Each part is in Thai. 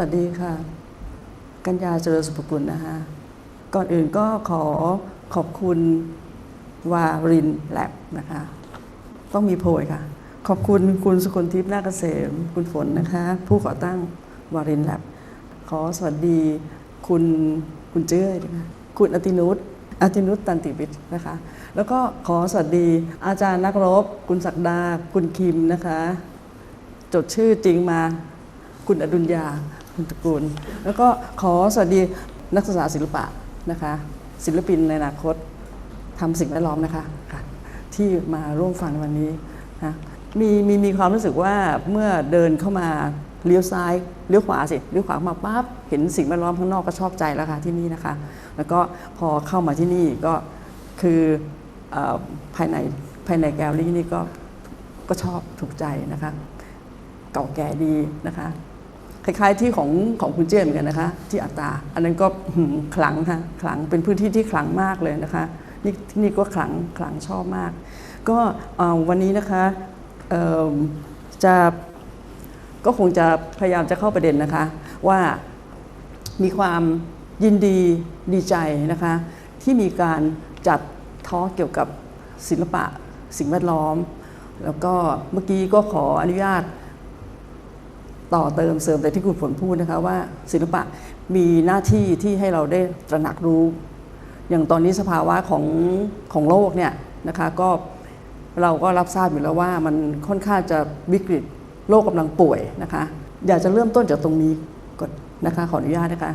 วัสดีค่ะ กัญญาเจริญสุภกุลนะคะ ก่อนอื่นก็ขอขอบคุณวารินแลบนะคะ ต้องมีโพยค่ะ ขอบคุณคุณสุคนทิพย์นาคเกษม คุณฝนนะคะ ผู้ก่อตั้งวารินแลบขอสวัสดีคุณคุณเจ้ยนะคะคุณอตินุชอตินุชตันติวิทย์นะคะ แล้วก็ขอสวัสดีอาจารย์นักรบ คุณศักดา คุณคิมนะคะ จดชื่อจริงมาคุณอดุลยา คุณตระกูล แล้วก็ขอสวัสดีนักศึกษาศิลปะนะคะ ศิลปินในอนาคตทำสิ่งแวดล้อมนะคะคะที่มาร่วมฟังในวันนี้นะมีมีมีความรู้สึกว่าเมื่อเดินเข้ามาเลี้ยวซ้ายเลี้ยวขวาสิเลี้ยวขวามาปั๊บเห็นสิ่งแวดล้อมข้างนอกก็ชอบใจแล้วค่ะที่นี่นะคะ แล้วก็พอเข้ามาที่นี่ก็คือเออภายในภายในแกลลี่นี่ก็ก็ชอบถูกใจนะคะ เก่าแก่ดีนะคะ คล้ายๆที่ของของคุณเจมเหมือนกันนะคะ ที่อัตาอันนั้นก็หืมขลังค่ะขลังเป็นพื้นที่ที่ขลังมากเลยนะคะนี่ที่นี่ก็ขลังขลังชอบมาก ก็วันนี้นะคะจะก็คงจะพยายามจะเข้าประเด็นนะคะ ว่ามีความยินดีดีใจนะคะ ที่มีการจัดทอลเกี่ยวกับศิลปะสิ่งแวดล้อม แล้วก็เมื่อกี้ก็ขออนุญาต ต่อเติมเสริมแต่ที่คุณฝนพูดนะคะว่าศิลปะมีหน้าที่ที่ให้เราได้ตระหนักรู้ อย่างตอนนี้สภาวะของของโลกเนี่ยนะคะก็เราก็รับทราบอยู่แล้วว่ามันค่อนข้างจะวิกฤตโลกกำลังป่วยนะคะอยากจะเริ่มต้นจากตรงนี้ก่อนนะคะขออนุญาตนะคะ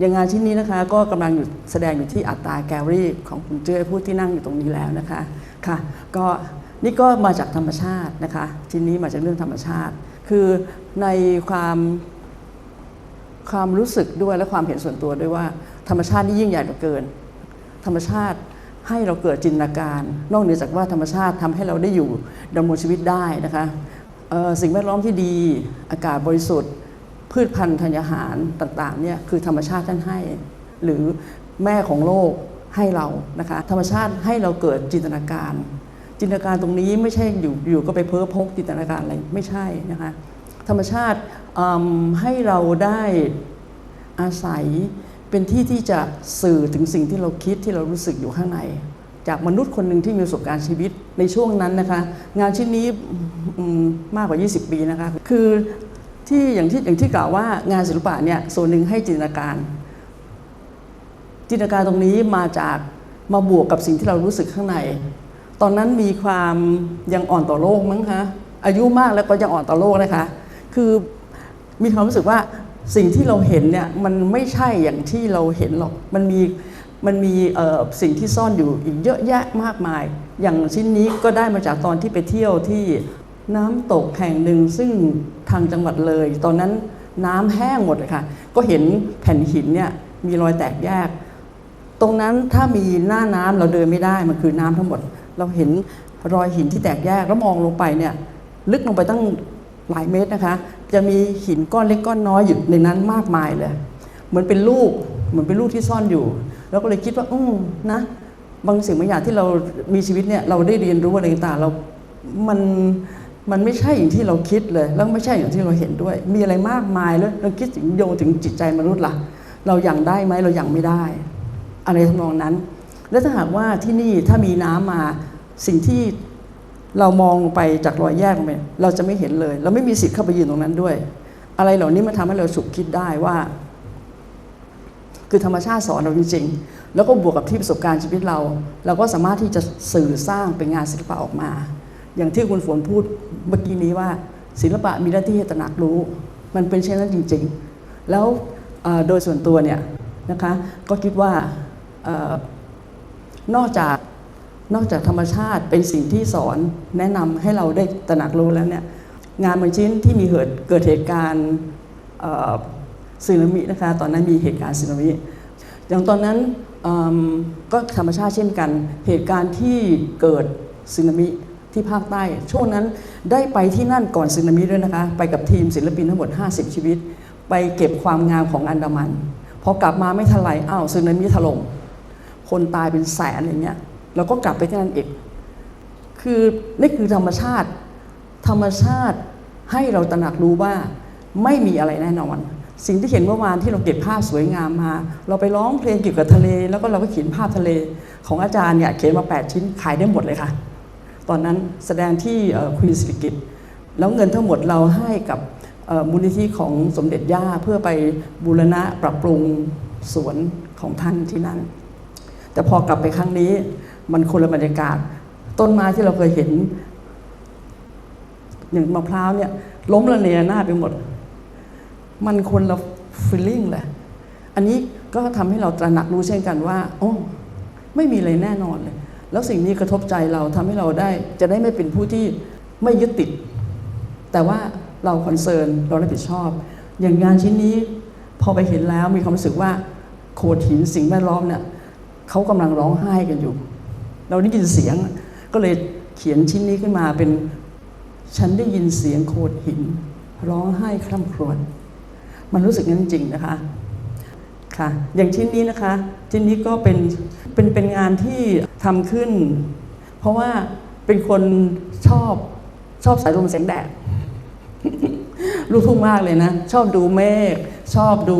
อย่างงานชิ้นนี้นะคะก็กำลังอยู่แสดงอยู่ที่อัตตาแกลลี่ของคุณเจ้ผู้ที่นั่งอยู่ตรงนี้แล้วนะคะค่ะก็นี่ก็มาจากธรรมชาตินะคะชิ้นนี้มาจากเรื่องธรรมชาติ คือ ในความความรู้สึกด้วยและความเห็นส่วนตัวด้วยว่า ธรรมชาตินี่ยิ่งใหญ่เหลือเกิน ธรรมชาติให้เราเกิดจินตนาการ นอกเหนือจากว่าธรรมชาติทำให้เราได้อยู่ดำรงชีวิตได้นะคะสิ่งแวดล้อมที่ดีอากาศบริสุทธิ์ พืชพันธุ์ธัญญาหารต่างๆเนี่ยคือธรรมชาติท่านให้ หรือแม่ของโลกให้เรานะคะธรรมชาติให้เราเกิดจินตนาการ จินตนาการตรงนี้ไม่ใช่อยู่อยู่ก็ไปเพ้อพกจินตนาการอะไรไม่ใช่นะคะ ธรรมชาติให้เราได้อาศัยเป็นที่ที่จะสื่อถึงสิ่งที่เราคิดที่เรารู้สึกอยู่ข้างใน จากมนุษย์คนหนึ่งที่มีประสบการณ์ชีวิตในช่วงนั้นนะคะ งานชิ้นนี้มมากกว่า 20 ปีนะคะ คือที่อย่างที่อย่างที่กล่าวว่างานศิลปะเนี่ยส่วนหนึ่งให้จินตนาการ จินตนาการตรงนี้มาจากมาบวกกับสิ่งที่เรารู้สึกข้างใน ตอนนั้นมีความยังอ่อนต่อโลกมั้งคะอายุมากแล้วก็ยังอ่อนต่อโลกนะคะ คือมีความรู้สึกว่าสิ่งที่เราเห็นเนี่ยมันไม่ใช่อย่างที่เราเห็นหรอก มันมีมันมีสิ่งที่ซ่อนอยู่อีกเยอะแยะมากมาย อย่างชิ้นนี้ก็ได้มาจากตอนที่ไปเที่ยวที่น้ำตกแห่งหนึ่งซึ่งทางจังหวัดเลย ตอนนั้นน้ำแห้งหมดเลยค่ะ ก็เห็นแผ่นหินเนี่ยมีรอยแตกแยก ตรงนั้นถ้ามีหน้าน้ำเราเดินไม่ได้มันคือน้ำทั้งหมด เราเห็นรอยหินที่แตกแยกแล้วมองลงไปเนี่ยลึกลงไปตั้ง หลายเมตรนะคะ จะมีหินก้อนเล็กก้อนน้อยอยู่ในนั้นมากมายเลย เหมือนเป็นลูกเหมือนเป็นลูกที่ซ่อนอยู่ แล้วก็เลยคิดว่าอืมนะ บางสิ่งบางอย่างที่เรามีชีวิตเนี่ยเราได้เรียนรู้อะไรต่างเรา มันมันไม่ใช่อย่างที่เราคิดเลย แล้วไม่ใช่อย่างที่เราเห็นด้วย มีอะไรมากมายแล้วเราคิดถึงโยงถึงจิตใจมนุษย์ล่ะ เราอย่างได้ไหมเราอย่างไม่ได้ อะไรทำนองนั้น และถ้าหากว่าที่นี่ถ้ามีน้ำมาสิ่งที่ เรามองลงไปจากรอยแยกลงไปเราจะไม่เห็นเลย เราไม่มีสิทธิ์เข้าไปยืนตรงนั้นด้วย อะไรเหล่านี้มันทำให้เราฉุกคิดได้ว่า คือธรรมชาติสอนเราจริง ๆ แล้วก็บวกกับที่ประสบการณ์ชีวิตเรา เราก็สามารถที่จะสื่อสร้างเป็นงานศิลปะออกมา อย่างที่คุณฝนพูดเมื่อกี้นี้ว่า ศิลปะมีหน้าที่ให้ตระหนักรู้ มันเป็นเช่นนั้นจริง ๆ แล้วโดยส่วนตัวเนี่ยนะคะก็คิดว่าออนอกจาก นอกจากธรรมชาติเป็นสิ่งที่สอนแนะนำให้เราได้ตระหนักรู้แล้วเนี่ยงานบางชิ้นที่มีเกิดเกิดเหตุการณ์สึนามินะคะตอนนั้นมีเหตุการณ์สึนามิอย่างตอนนั้นก็ธรรมชาติเช่นกัน เหตุการณ์ที่เกิดสึนามิที่ภาคใต้ ช่วงนั้นได้ไปที่นั่นก่อนสึนามิด้วยนะคะ ไปกับทีมศิลปินทั้งหมด 50 ชีวิต ไปเก็บความงามของอันดามันพอกลับมาไม่ทันไรอ้าวสึนามิถล่มคนตายเป็นแสนอย่างเงี้ย เราก็กลับไปที่นั่นอีกคือนี่คือธรรมชาติ ธรรมชาติให้เราตระหนักรู้ว่าไม่มีอะไรแน่นอน สิ่งที่เห็นเมื่อวานที่เราเก็บภาพสวยงามมา เราไปร้องเพลงเกี่ยวกับทะเล แล้วก็เราก็เขียนภาพทะเลของอาจารย์เนี่ยเขียนมา 8 ชิ้นขายได้หมดเลยค่ะ ตอนนั้นแสดงที่ควีนสิริกิตแล้วเงินทั้งหมดเราให้กับมูลนิธิของสมเด็จย่าเพื่อไปบูรณะปรับปรุงสวนของท่านที่นั่น แต่พอกลับไปครั้งนี้ มันคนละบรรยากาศ ต้นไม้ที่เราเคยเห็น อย่างมะพร้าวเนี่ย ล้มระเนระนาดไปหมด มันคนละฟีลลิ่งแหละ อันนี้ก็ทำให้เราตระหนักรู้เช่นกันว่า โอ้ไม่มีอะไรแน่นอนเลย แล้วสิ่งนี้กระทบใจเราทำให้เราได้ จะได้ไม่เป็นผู้ที่ไม่ยึดติด แต่ว่าเราคอนเซิร์นเรารับผิดชอบ อย่างงานชิ้นนี้พอไปเห็นแล้วมีความรู้สึกว่าโขดหินสิ่งแวดล้อมเนี่ยเขากำลังร้องไห้กันอยู่ เราได้ยินเสียง ก็เลยเขียนชิ้นนี้ขึ้นมาเป็น ฉันได้ยินเสียงโขดหิน ร้องไห้คร่ำครวญมันรู้สึกงั้นจริงนะคะค่ะอย่างชิ้นนี้นะคะ ชิ้นนี้ก็เป็นเป็นเป็นงานที่ทำขึ้น เพราะว่าเป็นคนชอบชอบสายลมแสงแดดลูกทุ่งมากเลยนะ ชอบดูเมฆชอบดู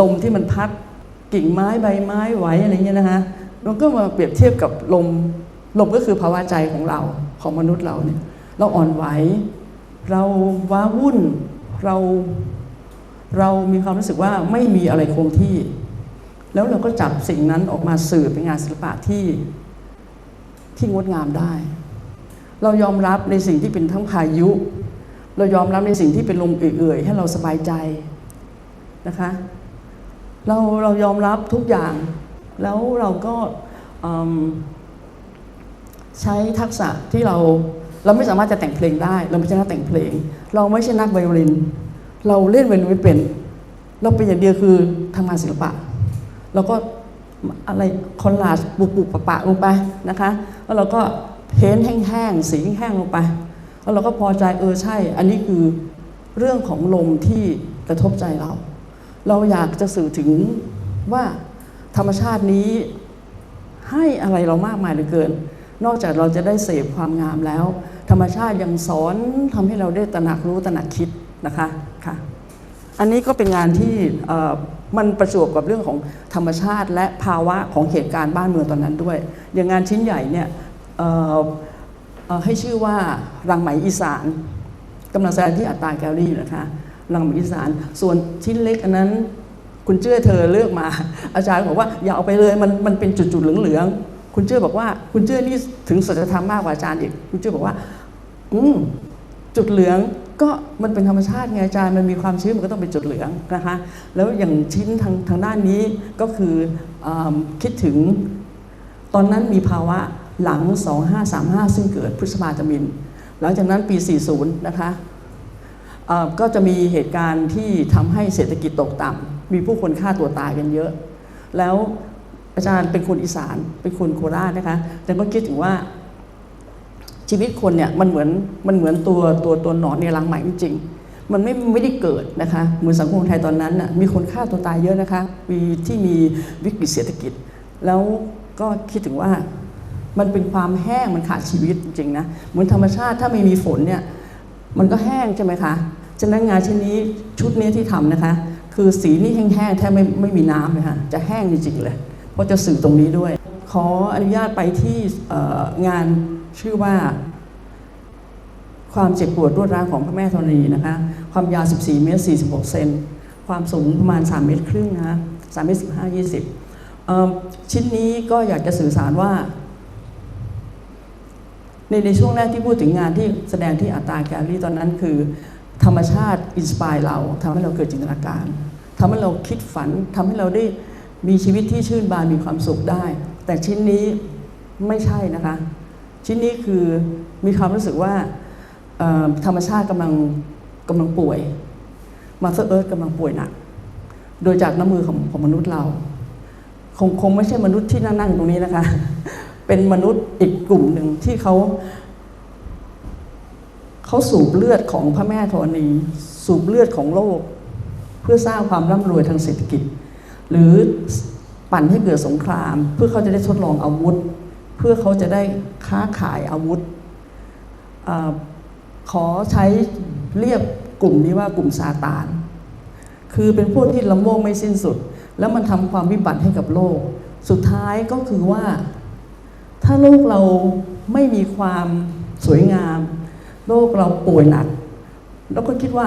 ลมที่มันพัดกิ่งไม้ใบไม้ไหวอะไรเงี้ยนะคะ เราก็มาเปรียบเทียบกับลม ลมก็คือภาวะใจของเราของมนุษย์เราเนี่ย เราอ่อนไหว เราว้าวุ่น เรา เรามีความรู้สึกว่าไม่มีอะไรคงที่ แล้วเราก็จับสิ่งนั้นออกมาสื่อเป็นงานศิลปะที่ที่งดงามได้ เรายอมรับในสิ่งที่เป็นทั้งพายุ เรายอมรับในสิ่งที่เป็นลมเอื่อยๆ ให้เราสบายใจนะคะ เราเรายอมรับทุกอย่าง แล้วเราก็ใช้ทักษะที่เราเราไม่สามารถจะแต่งเพลงได้ เราไม่ใช่นักแต่งเพลง เราไม่ใช่นักไวโอลิน เราเล่นไวโอลินไม่เป็น เราเป็นอย่างเดียวคือทำงานศิลปะ เราก็อะไรคอลลาจปุบปุบปะปะลงไปนะคะแล้วเราก็เพ้นแห้งๆสีแห้งๆลงไป แล้วเราก็พอใจเออใช่ อันนี้คือเรื่องของลมที่กระทบใจเรา เราอยากจะสื่อถึงว่า ธรรมชาตินี้ให้อะไรเรามากมายเหลือเกิน นอกจากเราจะได้เสพความงามแล้ว ธรรมชาติยังสอนทำให้เราได้ตระหนักรู้ตระหนักคิดนะคะค่ะอันนี้ก็เป็นงานที่มันประจวบกับเรื่องของธรรมชาติ และภาวะของเหตุการณ์บ้านเมืองตอนนั้นด้วย อย่างงานชิ้นใหญ่เนี่ยให้ชื่อว่ารังไหมอีสานกำลังแสดงที่อัตตาแกลลี่นะคะรังไหมอีสาน ส่วนชิ้นเล็กอันนั้น คุณเจ้อเธอเลือกมา อาจารย์บอกว่าอย่าเอาไปเลยมันมันเป็นจุดๆเหลืองๆคุณเจ้อบอกว่า คุณเจ้อนี่ถึงสัจธรรมมากกว่าอาจารย์อีกคุณเจ้อบอกว่า อืมจุดเหลืองก็มันเป็นธรรมชาติไงอาจารย์มันมีความชื้นมันก็ต้องเป็นจุดเหลืองนะคะแล้วอย่างชิ้นทางทางด้านนี้ก็คืออคิดถึงตอนนั้นมีภาวะหลัง 2535 ซึ่งเกิดพฤษภาธมิน หลังจากนั้นปี 40 นะคะ ก็จะมีเหตุการณ์ที่ทำให้เศรษฐกิจตกต่ำมีผู้คนฆ่าตัวตายกันเยอะ แล้วอาจารย์เป็นคนอีสานเป็นคนโคราชนะคะแต่ก็คิดถึงว่าชีวิตคนเนี่ยมันเหมือนมันเหมือนตัวตัวตัวหนอนในรังไหมจริงมันไม่ไม่ได้เกิดนะคะเหมือนสังคมไทยตอนนั้นน่ะมีคนฆ่าตัวตายเยอะนะคะมีที่มีวิกฤตเศรษฐกิจ แล้วก็คิดถึงว่ามันเป็นความแห้งมันขาดชีวิตจริงๆนะเหมือนธรรมชาติถ้าไม่มีฝนเนี่ยมันก็แห้งใช่ไหมคะ ฉะนั้นงานชิ้นนี้ชุดนี้ที่ทำนะคะ คือสีนี่แห้งๆแทบไม่ไม่มีน้ำเลยค่ะจะแห้งจริงๆเลย เพราะจะสื่อตรงนี้ด้วย ขออนุญาตไปที่งานชื่อว่า ความเจ็บปวดรวดร้าวของพระแม่ธรณีนะคะ ความยาว 14 เมตร 46 เซนความสูงประมาณ 3 เมตรครึ่งนะคะ3เมตร15 20เอ่อชิ้นนี้ก็อยากจะสื่อสารว่าในในช่วงแรกที่พูดถึงงานที่แสดงที่อัตตาแกลลี่ตอนนั้นคือ ธรรมชาติอินสปายเราทำให้เราเกิดจินตนาการทำให้เราคิดฝันทำให้เราได้มีชีวิตที่ชื่นบานมีความสุขได้ แต่ชิ้นนี้ไม่ใช่นะคะ ชิ้นนี้คือมีความรู้สึกว่าธรรมชาติกำลังกำลังป่วยมาเซอร์เอิร์ธกำลังป่วยหนัก โดยจากน้ำมือของของมนุษย์เรา คงคงไม่ใช่มนุษย์ที่นั่งนั่งตรงนี้นะคะ เป็นมนุษย์อีกกลุ่มหนึ่งที่เขา เขาสูบเลือดของพระแม่ธรณี สูบเลือดของโลก เพื่อสร้างความร่ำรวยทางเศรษฐกิจ หรือปั่นให้เกิดสงคราม เพื่อเขาจะได้ทดลองอาวุธ เพื่อเขาจะได้ค้าขายอาวุธอขอใช้เรียกกลุ่มนี้ว่ากลุ่มซาตาน คือเป็นพวกที่ละโมบไม่สิ้นสุด แล้วมันทำความวิบัติให้กับโลก สุดท้ายก็คือว่า ถ้าโลกเราไม่มีความสวยงาม โลกเราป่วยหนัก แล้วก็คิดว่า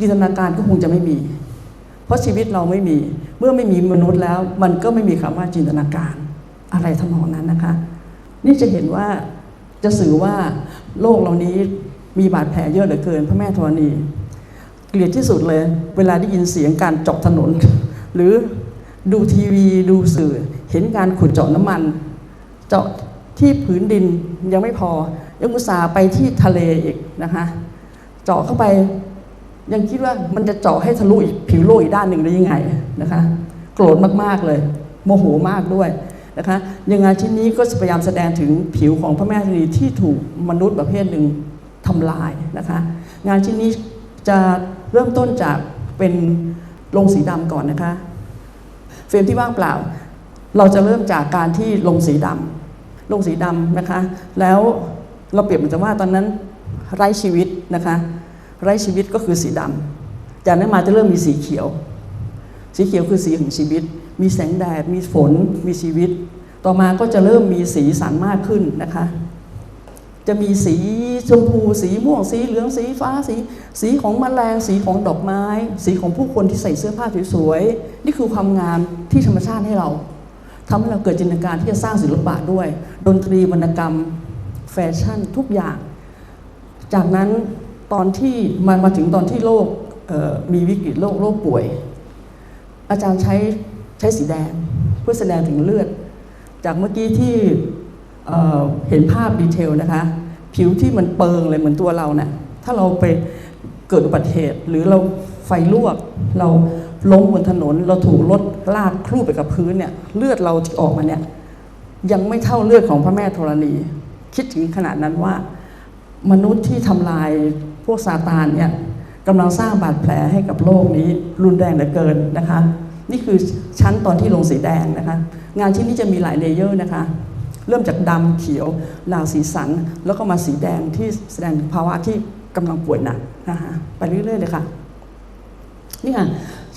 จินตนาการก็คงจะไม่มี เพราะชีวิตเราไม่มี เมื่อไม่มีมนุษย์แล้ว มันก็ไม่มีคำว่าจินตนาการ อะไรทำนองนั้นนะคะ นี่จะเห็นว่าจะสื่อว่าโลกเหล่านี้มีบาดแผลเยอะเหลือเกิน พระแม่ธรณี เกลียดที่สุดเลย เวลาได้ยินเสียงการเจาะถนน หรือดูทีวีดูสื่อ เห็นการขุดเจาะน้ำมัน เจาะ ที่ผืนดินยังไม่พอ ยังอุตส่าห์ไปที่ทะเลอีกนะคะเจาะเข้าไปยังคิดว่ามันจะเจาะให้ทะลุอีกผิวโลกอีกด้านหนึ่งได้ยังไงนะคะโกรธมากๆเลย โมโหมากด้วยนะคะยังงานชิ้นนี้ก็พยายามแสดงถึงผิวของพระแม่ธรณีที่ถูกมนุษย์ประเภทหนึ่งทำลายนะคะ งานชิ้นนี้จะเริ่มต้นจากเป็นลงสีดำก่อนนะคะ เฟรมที่ว่างเปล่า เราจะเริ่มจากการที่ลงสีดำ ลงสีดำนะคะ แล้วเราเปรียบเหมือนกับว่าตอนนั้นไร้ชีวิตนะคะไร้ชีวิตก็คือสีดำจากนั้นมาจะเริ่มมีสีเขียว สีเขียวคือสีของชีวิต มีแสงแดด มีฝน มีชีวิต ต่อมาก็จะเริ่มมีสีสันมากขึ้นนะคะจะมีสีชมพูสีม่วงสีเหลืองสีฟ้าสี สีของแมลงสีของดอกไม้ สีของผู้คนที่ใส่เสื้อผ้าสวยๆนี่คือความงามที่ธรรมชาติให้เราทำให้เราเกิดจินตนาการที่จะสร้างศิลปะด้วย ดนตรีวรรณกรรม แฟชั่นทุกอย่าง จากนั้นตอนที่มามาถึงตอนที่โลกมีวิกฤตโรคโรคป่วย อาจารย์ใช้ใช้สีแดงเพื่อแสดงถึงเลือด จากเมื่อกี้ที่เเห็นภาพดีเทลนะคะ ผิวที่มันเปิงเลยเหมือนตัวเราเนะ่ยถ้าเราไปเกิดอุบัติเหตุ หรือเราไฟลวก เราล้มบนถนน เราถูกรถลากครูดไปกับพื้นเนี่ยเลือดเราที่ออกมาเนี่ย ยังไม่เท่าเลือดของพระแม่ธรณี คิดถึงขนาดนั้นว่า มนุษย์ที่ทำลายพวกซาตานเนี่ยกำลังสร้างบาดแผลให้กับโลกนี้รุนแรงเหลือเกินนะคะ นี่คือชั้นตอนที่ลงสีแดงนะคะ งานชิ้นนี้จะมีหลายเลเยอร์นะคะ เริ่มจากดำเขียวลาวสีสัน แล้วก็มาสีแดงที่แสดงภาวะที่กำลังป่วยหนักนะคะไปเรื่อยๆเลยค่ะนี่ค่ะ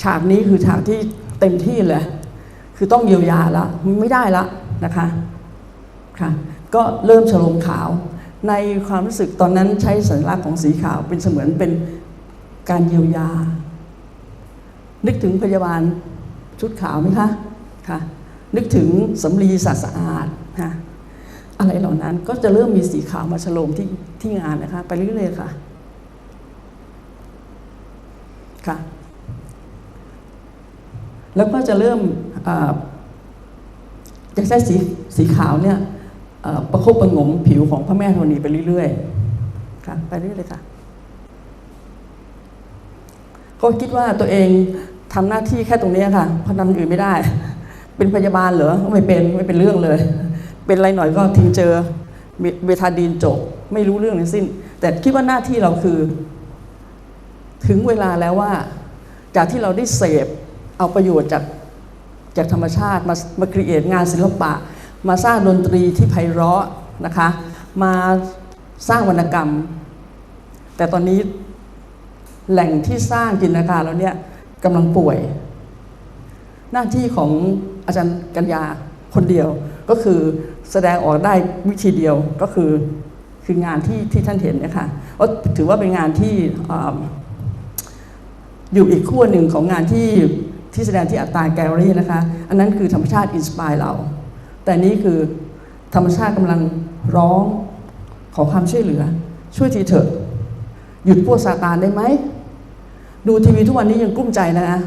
ฉากนี้คือฉากที่เต็มที่เลย คือต้องเยียวยาแล้วไม่ได้ล้ว นะคะค่ะก็เริ่มฉลงขาว ในความรู้สึกตอนนั้นใช้สัญลักษณ์ของสีขาวเป็นเสมือนเป็นการเยียวยา นึกถึงพยาบาลชุดขาวไหมคะค่ะนึกถึงสำลีสะอาดค่ะอะไรเหล่านั้นก็จะเริ่มมีสีขาวมาฉลมที่ที่งานนะคะ ไปเรื่อยๆค่ะค่ะ แล้วก็จะเริ่มอ่ จะใช้สีสีขาวเนี่ยประคบประงมผิวของพระแม่ธรณีไปเรื่อยๆค่ะไปเรื่อยๆค่ะ ก็คิดว่าตัวเองทำหน้าที่แค่ตรงนี้ค่ะเพราะทำอื่นไม่ได้ เป็นพยาบาลเหรอไม่เป็นไม่เป็นเรื่องเลย เป็นอะไรหน่อยก็ทิ้งเจอเบทาดีนจบไม่รู้เรื่องทั้งสิ้น แต่คิดว่าหน้าที่เราคือ ถึงเวลาแล้วว่า จากที่เราได้เสพเอาประโยชน์จาก จากธรรมชาติมามาครีเอทงานศิลปะ มาสร้างดนตรีที่ไพเราะนะคะมาสร้างวรรณกรรม แต่ตอนนี้แหล่งที่สร้างจินตนาการเราเนี่ยกำลังป่วย หน้าที่ของอาจารย์กัญญาคนเดียวก็คือแสดงออกได้วิธีเดียวก็คือคืองานที่ที่ท่านเห็นเนะคะก็ถือว่าเป็นงานที่ออยู่อีกขั้วหนึ่งของงานที่ ที่แสดงที่อัตตาแกลเลอรี่นะคะ อันนั้นคือธรรมชาติอินสปายเรา แต่นี่คือธรรมชาติกำลังร้องขอความช่วยเหลือ ช่วยทีเถอะ หยุดพวกซาตานได้ไหม ดูทีวีทุกวันนี้ยังกลุ้มใจนะคะ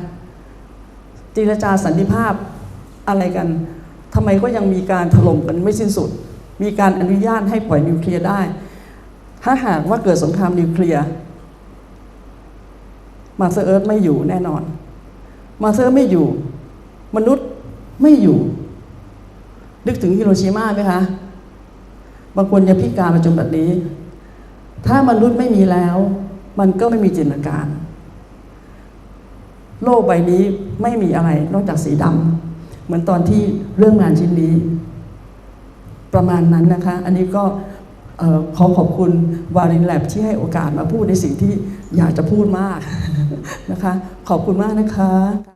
เจรจาสันติภาพอะไรกันทำไมก็ยังมีการถล่มกันไม่สิ้นสุด มีการอนุญาตให้ปล่อยนิวเคลียร์ได้ ถ้าหากว่าเกิดสงครามนิวเคลียร์มาเซอร์เอิร์ธไม่อยู่แน่นอน มาเซอร์ไม่อยู่ มนุษย์ไม่อยู่ นึกถึงฮิโรชิมาไหมคะ บางคนยังพิการมาจนแบบนี้ ถ้ามนุษย์ไม่มีแล้ว มันก็ไม่มีจินตนาการ โลกใบนี้ไม่มีอะไรนอกจากสีดำเหมือนตอนที่เรื่องงานชิ้นนี้ ประมาณนั้นนะคะ อันนี้ก็ออขอขอบคุณวารินแลบที่ให้โอกาสมาพูดในสิ่งที่ อยากจะพูดมากนะคะ ขอบคุณมากนะคะ